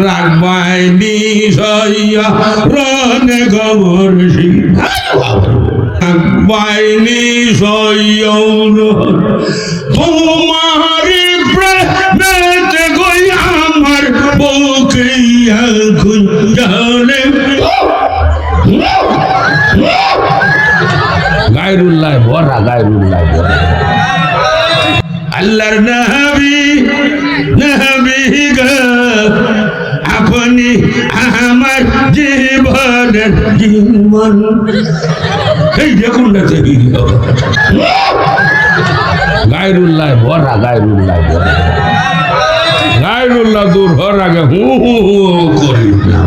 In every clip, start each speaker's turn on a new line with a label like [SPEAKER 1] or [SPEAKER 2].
[SPEAKER 1] রাখবাই নিশয়া রনে গবর রাখবাই নিশয়া তোমারি প্রেমেতে গই আমার বুকে গুঞ্জনে গায়রুল্লাহ ভরা গায়রুল্লাহ। ভরা আল্লাহর নবী নবী গো আপনি আমার জীবনের জীবন এই দেখুন না দেখি গায়রুল্লাহ ভরা গায়রুল্লাহ ভরা গায়রুল্লাহ দূর হওয়ার আগে হু হু হু করি না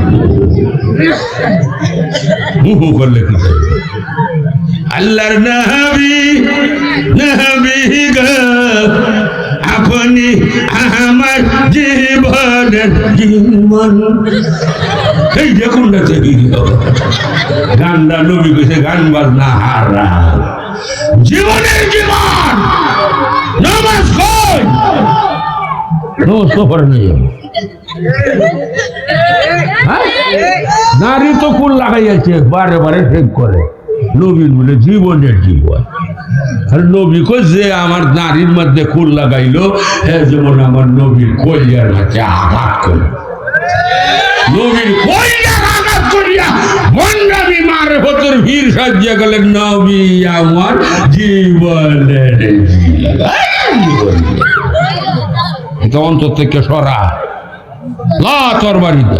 [SPEAKER 1] হু হু করলে কি? আল্লাহর নবী নবী গো আপনি আমার জীবনের জীবন। এই দেখুন না গানটা নবী কইছে গান বাজনা হারা। জীবনের জীবন। নমাজ কই? নমস্কার নিয়ে হ্যাঁ? নারী তো কুল লাগাইয়াছে বারে বারে ঠিক করে। নবীর বলে জীবনের জীবন। আর নবী কই যে আমার নারীর মধ্যে কুল লাগাইলো যেমন আমার নবীর কলিয়ার মাঝে আঘাত করল নবীর এটা অন্তর থেকে সরা। লা বাড়িতে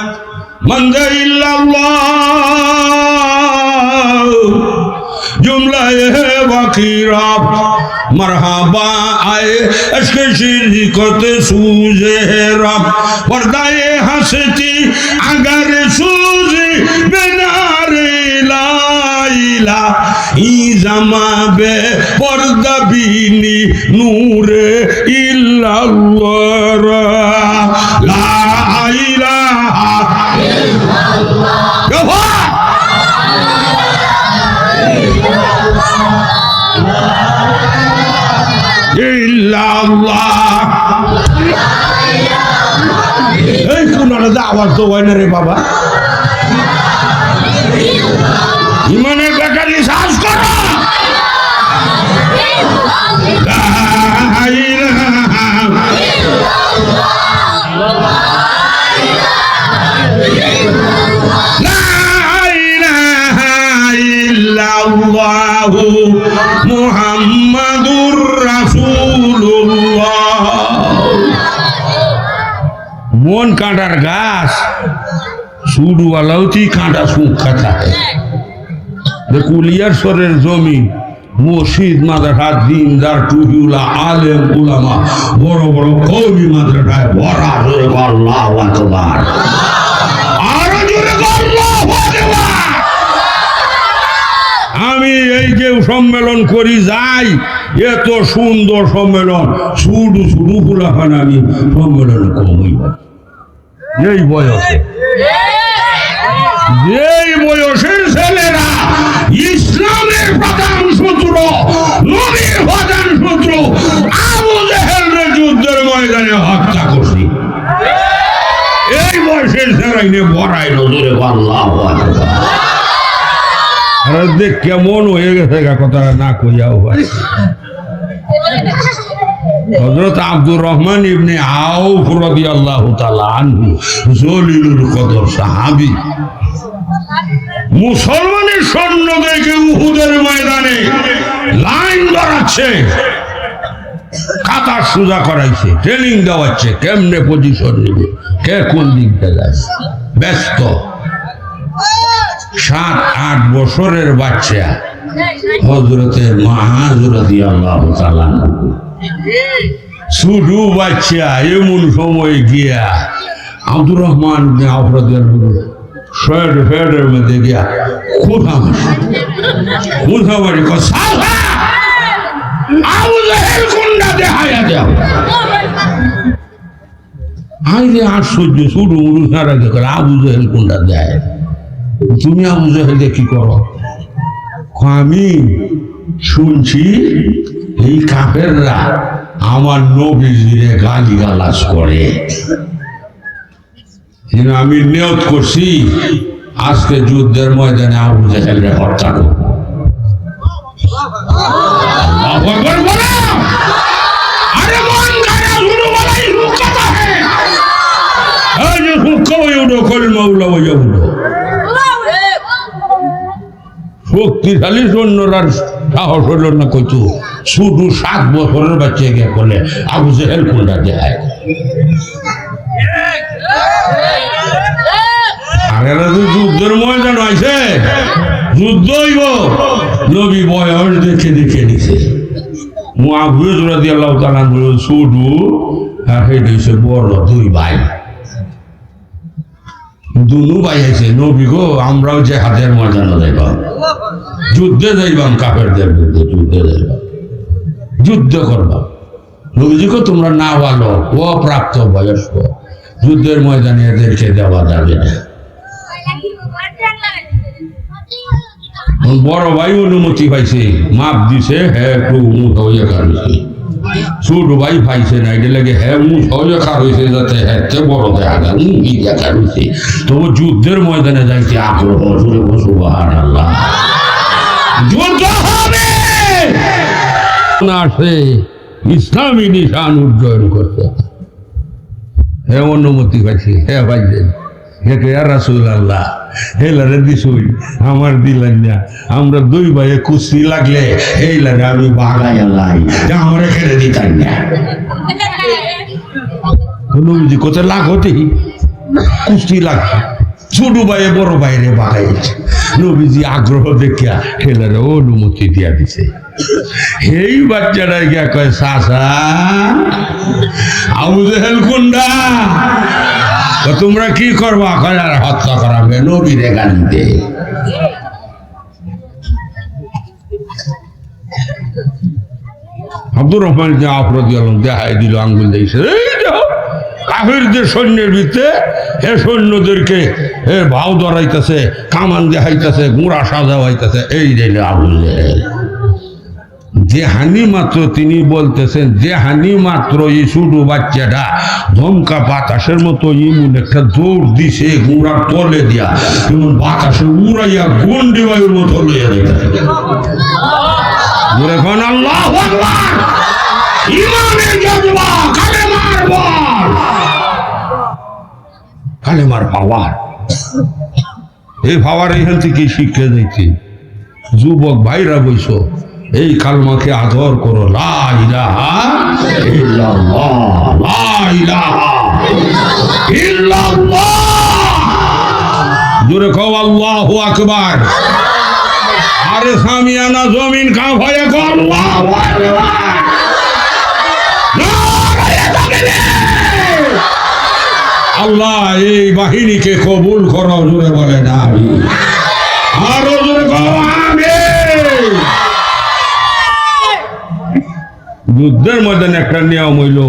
[SPEAKER 1] মানজা ইল্লাল্লাহ। জুমলায় বাকি রাব মরহাবা আয়ে। আজক শিরি করতে সুজে রাব, পর্দায় হাসতি, আগার সুজে, বেনারে লাইলা। ই জামাবে পর্দা বিনি নূরে ইল্লাল্লাহ। আওয়াজ তো হয় না রে বাবা। ইমানের ব্যাটারি সাহস করো। লা মন কাঁটার গাছ? সুরওয়ালাও তুই কাঁটা সুখা থাকে? কুলিয়ার সরের জমি মসজিদ মাদ্রাসা দিনদার টুহিউলা আলেম, উলামা, বড় বড় কবি মাদ্রাসায় ভরা জোরে আল্লাহু আকবার। আমি এই যে সম্মেলন করি, যাই, এত সুন্দর সম্মেলন, শুধু শুধু ফুলাফান আমি সম্মেলন কমই এই বয়সে, যেই বয়সের ছেলেরা ইসলামের প্রধান সূত্র নবীর প্রধান সূত্র আবু জেহেলের যুদ্ধের ময়দানে হত্যা করছি। এই বয়সের ছেলেরাই নে বড়াই নজরে আল্লাহ দেখ কেমন হয়ে গেছে গা, কথাটা না কইয়াও হয়। হজরত আব্দুর রহমান ইবনে আউফ রাদিয়াল্লাহু তাআলা আনহু, জলিলুল কদর সাহাবী। মুসলমানের সৈন্য দেখে উহুদের ময়দানে লাইন দাঁড়াচ্ছে কাতার সোজা করাইছে ট্রেনিং দেওয়াচ্ছে, কেমনে পজিশন নিবে, কে কোন দিকটা যায় ব্যস্ত। সাত, আট বছরের বাচ্চা হজরতে মাহাজরতি আল্লাহ তাআলা শুধু বাচ্চা, এমন সময় গিয়া আব্দুর রহমান ফেরের মধ্যে গিয়া যে আশ্চর্য শুরু মুরু সারা আবু জাহেল কুন্ডা দেয়? তুমি আবু জাহেলে কি করো? আমি শুনছি এই কাফেররা আমার নবীজিরে গালি গালাজ করে আমি নিয়ত করছি, আজকে যুদ্ধের ময়দানে আবু জাহেলরে হত্যা করব। শক্তিশালী সৈন্যরা সাহস হইল না কইতো, শুধু সাত বছরের বাচ্চা গিয়ে করলে আবু জেহেল কোনটা দেয় তো যুদ্ধের ময়দান হয়েছে যুদ্ধ হইব। নবী বয়স দেখে দেখে নিছে। মুআবিদ রাদিয়াল্লাহু তাআলা বলল শুধু আর সেই দিছে বড় দুই ভাই। দুনু ভাই আছে, নবী গো, আমরাও যে হাতের ময়দানে যাইবাম। যুদ্ধে যাইবাম, কাফেরদের বিরুদ্ধে যুদ্ধে যাইবাম। যুদ্ধ করবাম। নবীজিকে তোমরা না ভালো, অপ্রাপ্ত বয়স্ক। যুদ্ধের ময়দানে এদেরকে দেওয়া যাবে না। বড় ভাই অনুমতি পাইছে, মাপ দিছে হ্যাঁ একটু মুখ হইয়া কারছে ছোট ভাই পাইছে না এটা লাগে হ্যাঁ মুখ হইয়া কার হয়েছে যাতে হ্যাঁ বড় দেখা গেল মুখি দেখা হয়েছে তবু যুদ্ধের ময়দানে যাইতে আগ্রহ জুড়ে বসু আল্লাহ যুদ্ধ হবে! আসে, ইসলামী নিশান উজ্জয়ন করতে। হে অনুমতি পাইছি, হে ভাইজেন হে কে আর রাসুল আল্লাহ হে লারে দিছুই, আমার দিলেন না। আমরা দুই ভাইয়ে কুস্তি লাগলে এই লারে আমি বাগাই আল্লাহ। আমার খেলে দিতাম না। নবীজি কোথায় লাগ হতে কুস্তি লাগছে ছোট ভাইয়ে বড় বাইরে বাগাইছে নবীজি আগ্রহ দেখিয়া ঠেলারে অনুমতি দিয়া দিছে। এই বাচ্চাটা গিয়া কয় সাসা আবু জেহেল কুন্ডা তোমরা কি করবা? আর হত্যা করাবে নবীরে গালিতে আব্দুর রহমান যে আফরদি আলম দেখাই দিল আঙ্গুল দিয়েছে কাফিরদের সৈন্যের ভিতরে হে সৈন্যদেরকে হে ভাও ধরাইতেছে কামান দেখাইতেছে গুঁড়া সাজা হইতেছে এই দিলে আবুল জেহেল। যে হানি মাত্র তিনি বলতেছেন, যে হানি মাত্র এই ছোট বাচ্চাটা ধমকা বাতাসের মতো ইমন একটা দৌড় দিছে গুঁড়ার তলে দিয়া। এমন বাতাসে উড়াইয়া গন্ডি বায়ুর মতো লইয়া কালেমার পাওয়ার। এই পাওয়ার এখান থেকে শিক্ষা দিচ্ছি। যুবক ভাইরা বইছো এই কালমাকে আদর করো। জোরে কও আল্লাহু আকবার। আরে সামিয়ানা জমিন আল্লাহু! আল্লাহ, এই বাহিনীকে কবুল করো জোরে বলে না। যুদ্ধের ময়দানে একটা নিয়ম হইল,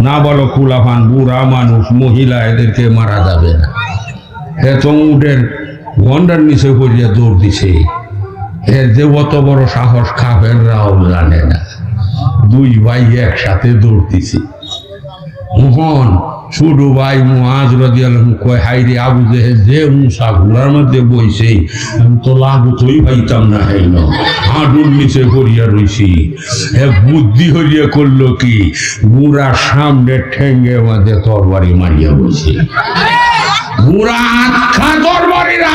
[SPEAKER 1] না বলো কুলাফান, বুড়া মানুষ, মহিলা, এদেরকে মারা যাবে না। এত উঠের গন্ডার নিচে পড়িয়া দৌড় দিছে। এর যে অত বড় সাহস খাবেনরাও জানে না। দুই ভাই একসাথে দৌড় দিছে। মোহন ছোট ভাই মুহাজ রাদিয়াল্লাহু কয় হাই রে আবু জেহেল, যে মুসা ঘোড়ার মধ্যে বইছে, আমি তো লাভ তোই পাইতাম না হাই ন। হাঁটুর নিচে করিয়া রইছি। হে বুদ্ধি হইয়া করল কি? বুড়া সামনে ঠেঙ্গে মাঝে তরবারি মারিয়া বসে বুড়া আখ্যা তরবারির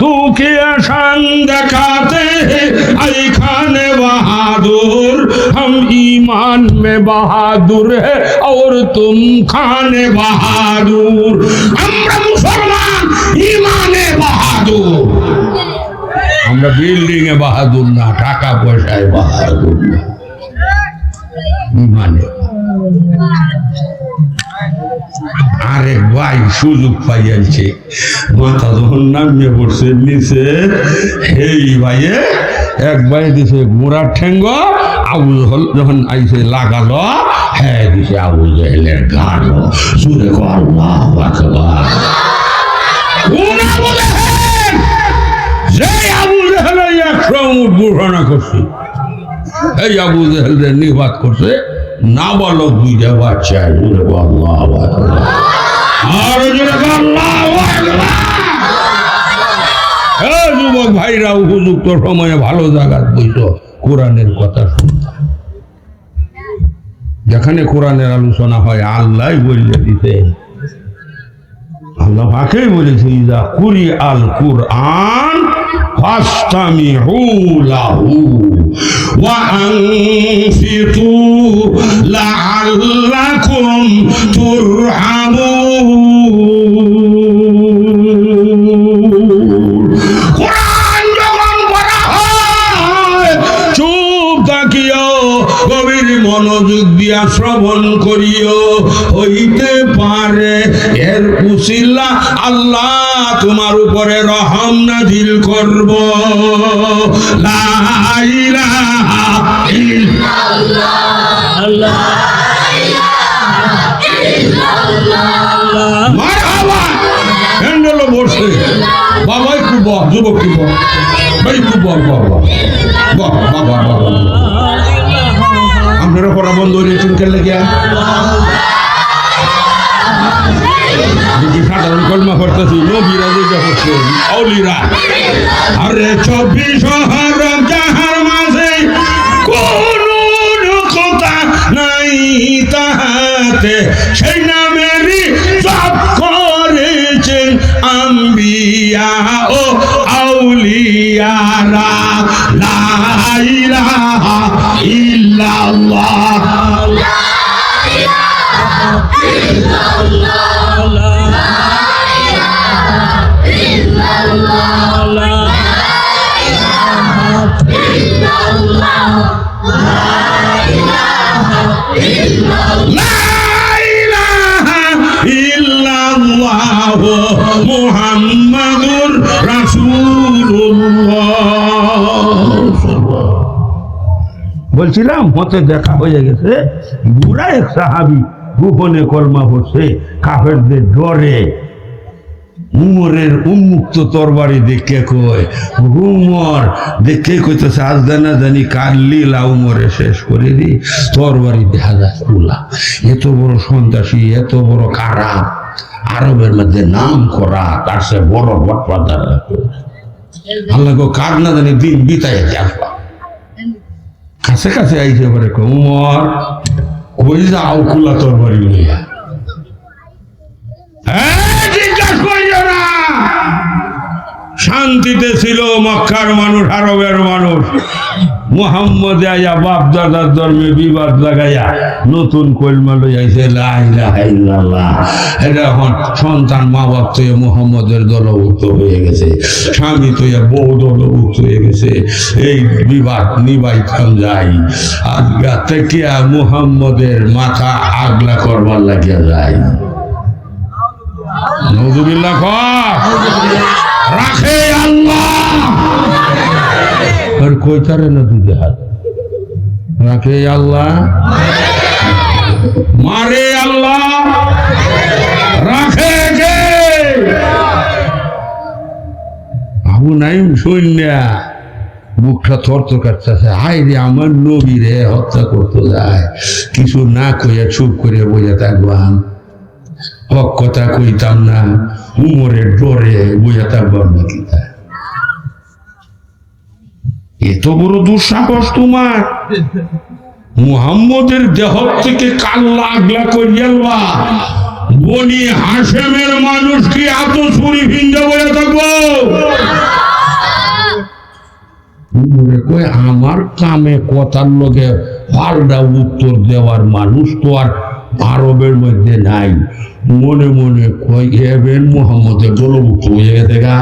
[SPEAKER 1] तू क्या शान दिखाते है आई खाने बहादुर हम ईमान में बहादुर है और तुम खाने बहादुर আমরা মুসলমান ইমানে বাহাদুর আমরা বিল্ডিং এ বাহাদুর না টাকা পয়সায় বাহাদুর না ইমানে আরেক ভাই, সুযোগ পাইয়াছে মাথা যখন নামিয়ে পড়ছে, নিচে এই ভাইয়ে এক ভাই দিছে গোড়ার ঠেঙ্গ, আবু জহল যখন আইসে লাগালো হ্যাঁ দিছে আবু জহেলের গাড়ো সুরে ঘোষণা করছে, এই আবু জহেলের নিবাদ করছে না বলো দুইটা বাচ্চা যুবক ভাইরা, উপযুক্ত সময়ে ভালো জায়গায় বইত কোরআনের কথা শুনতে যেখানে কোরআনের আলোচনা হয় আল্লাহ বললে দিতে। আল্লাহ পাকেই বলেছে ইজা কুরি আল কুরআন তুরহামুন। কোরআন যখন পড়া হয়, চুপ থাকিও, গভীর মনোযোগ দিয়া শ্রবণ করিও, হইতে পারে এর উসিলা আল্লাহ তোমার উপরে রহম নাজিল করব। হ্যান্ডেলও বসে। বাবাই খুব বল যুবক খুব বল ভাই খুব বল বল বল বল বাবা বাবা আপনারা পড়া বন্ধ হয়ে চুলকে লেগে দেখি সাধারণ কলমা পড়তেছি, নবীরা যেটা হচ্ছে অলিরা আরে চব্বিশ হরম যাহার মাঝে কোন কথা নাই তাহাতে। সেই নামেরই সব করেছেন আম্বিয়া ও আউলিয়ারা। লা ইল্লাল্লাহ। মুহাম্মাদুর রাসূলুল্লাহ। বলছিলাম হতে দেখা হয়ে গেছে, বুড়া এক সাহাবি গোপনে কলমা পড়ছে, কাফেরদের ডরে। উমরের উন্মুক্ত তরবারি দেখে কয়, উমর, দেখে কইতেছে, আজ জানা জানি কার লীলা উমরে শেষ করে দি, তরবারি দেখা যায় তুলা এত বড় সন্ত্রাসী, এত বড় খারাপ আরবের মধ্যে নাম করা তার সে বড় বটপাদার আল্লাহ গো কার না জানি দিন বিতাই আসবা কাছে কাছে আইছে পরে উমর কই যাও কুলা তোর এই, জিজ্ঞাস শান্তিতে ছিল মক্কার মানুষ আরবের মানুষ। বাপ বিবাদ নতুন মা বাপ তো মোহাম্মদের হয়ে গেছে, স্বামী তো বউ দলভুক্ত হয়ে গেছে, এই বিবাদ নিবাইতাম যাই। আজগা থেকে মুহাম্মদের মাথা আগলা করবার লাগিয়া যায় নজুবিল্লাহ কর রাখে নাইম সৈন্যা মুখটা থর থর কাটতেছে। হাই রে, আমার নবী রে, হত্যা করতে যায়। কিছু না কইয়া চুপ করে বইয়া থাকবাম হক কথা কইতাম না, উমরের ডরে বইয়া থাকবাম নাকি এত বড় দুঃসাহস তোমার। মুহাম্মদের দেহ থেকে কাল্লা আগলা করিয়াল্লা বনি হাসেমের মানুষ কি এত ছুরি ভিন্দে বলে থাকব। মনে কয়, আমার কামে কথার লোকে পাল্টা উত্তর দেওয়ার মানুষ তো আর আরবের মধ্যে নাই। মনে মনে কয় এবেন মোহাম্মদের দলভুক্ত হয়ে গেছে গা।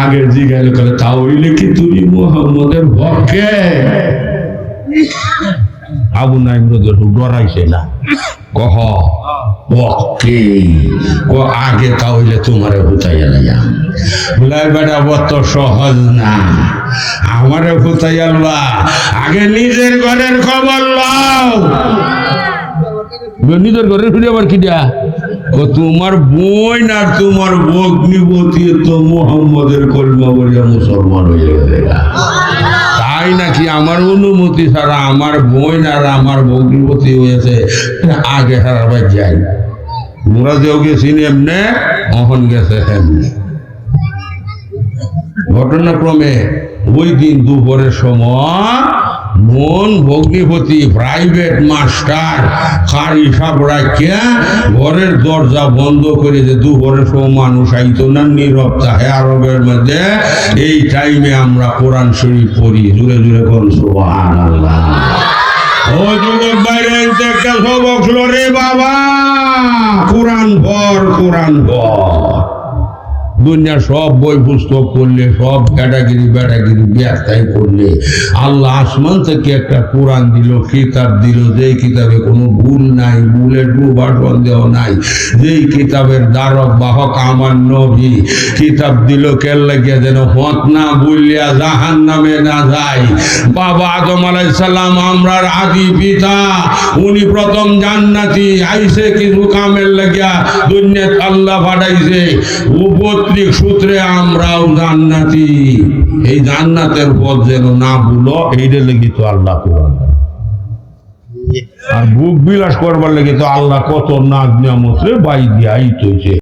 [SPEAKER 1] আগের জিজ্ঞাসা করে তাহলে কি তুমি মোহাম্মদের ভক্কে আবু নাইম ডরাইছে না। কহ ওকে ক আগে তাহলে তোমারে হুতাইয়া লাইয়া বলে বেটা বত সহজ না। আমারে হুতাইয়া আগে নিজের ঘরের খবর লও। নিজের ঘরের ফিরে আবার কি দিয়া ও, তোমার বই না তোমার ভগ্নিপতি তো মোহাম্মদের কলমা বলিয়া মুসলমান হয়ে গেছে তাই নাকি আমার অনুমতি ছাড়া আমার বোন আর আমার ভগ্নিপতি হয়েছে? আগে হারাবার যাই। মোরা যেও গেছি এমনে অহন গেছে এমনি। ঘটনাক্রমে ওই দিন দুপুরের সময় মন ভগ্নিপতি প্রাইভেট মাস্টার কার হিসাব রাখিয়া ঘরের দরজা বন্ধ করে যে দুপুরের সময় মানুষ আইতো না, নীরব চাহে আরবের মধ্যে, এই টাইমে আমরা কোরআন শরীফ পড়ি। জুড়ে জুড়ে কোন যুবক বাইরে রে বাবা। কোরআন ভর কোরআন ভর। দুনিয়া সব বই পুস্তক করলে সব ক্যাটাগরি ব্যাটাগরি ব্যাখ্যাই করলে আল্লাহ আসমান থেকে একটা কোরআন দিল, কিতাব দিল, যেই কিতাবে কোনো ভুল নাই, ভুলের ডুবার সন্দেহ নাই, যেই কিতাবের দ্বারক বাহক আমার নবী, কিতাব দিল কেন লাগিয়া যেন হত না বললিয়া জাহান নামে না যায়। বাবা আদম আলাইসাল্লাম আমরার আদি পিতা, উনি প্রথম জান্নাতি, আইসে কিছু কামের লাগিয়া দুনিয়াত আল্লাহ পাঠাইছে। উপত্রিক সূত্রে আমরাও জান্নাতি। এই জান্নাতের পথ যেন না ভুলো এইটা লেগে তো আল্লাহ কোরআন। আর বুক বিলাস করবার লেগে তো আল্লাহ কত নাগ নিয়ামত রে বাই দিয়া